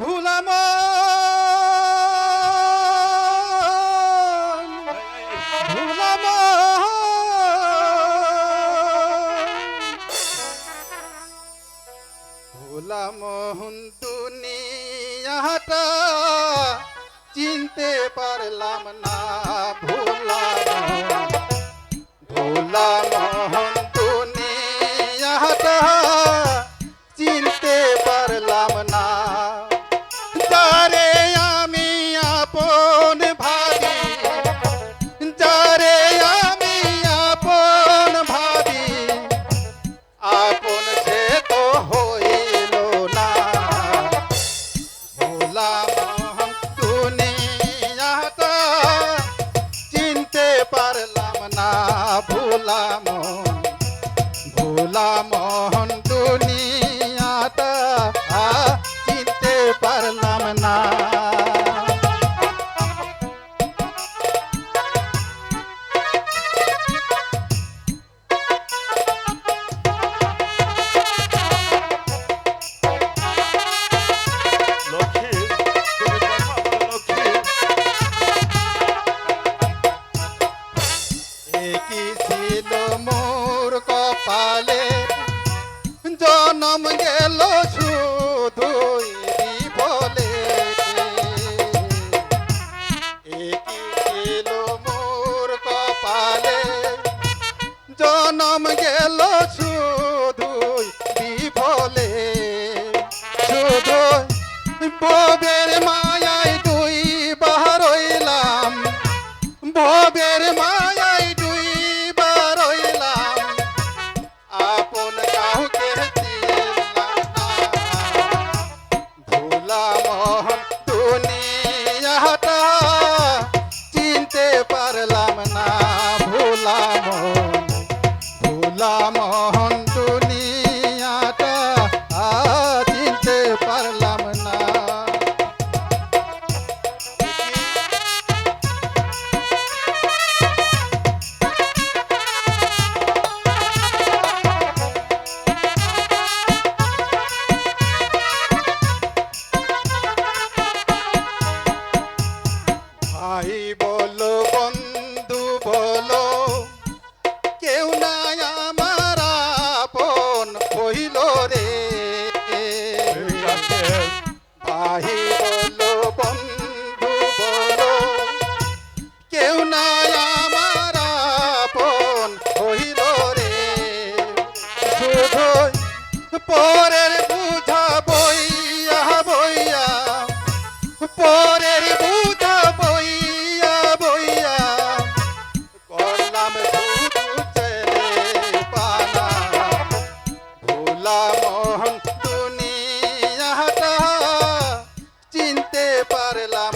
ভুলাম ভুলাম ভুলাম দুনিয়াটা চিনতে পারলাম না ভুলাম ভুলাম না। কপালে? জনম গেল শুধু জনম গেল শুধুই বিফলে। শুধু পবের মা মোহন দুনিয়াটা চিনতে পারলাম না। বলো বন্ধু বলো কেউ না পরের বুঝা বইয়া বইয়া। পরের বুঝা বইয়া বইয়া। করলাম পানা ভোলা মোহন দুনিয়াটা চিনতে পারলাম